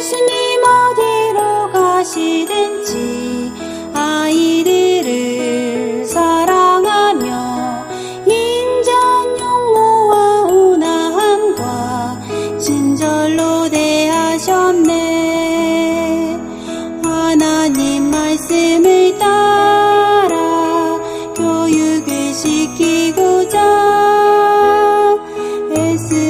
예수님 어디로 가시든지 아이들을 사랑하며 인자 용모와 온화함과 친절로 대하셨네. 하나님 말씀을 따라 교육을 시키고자 애쓰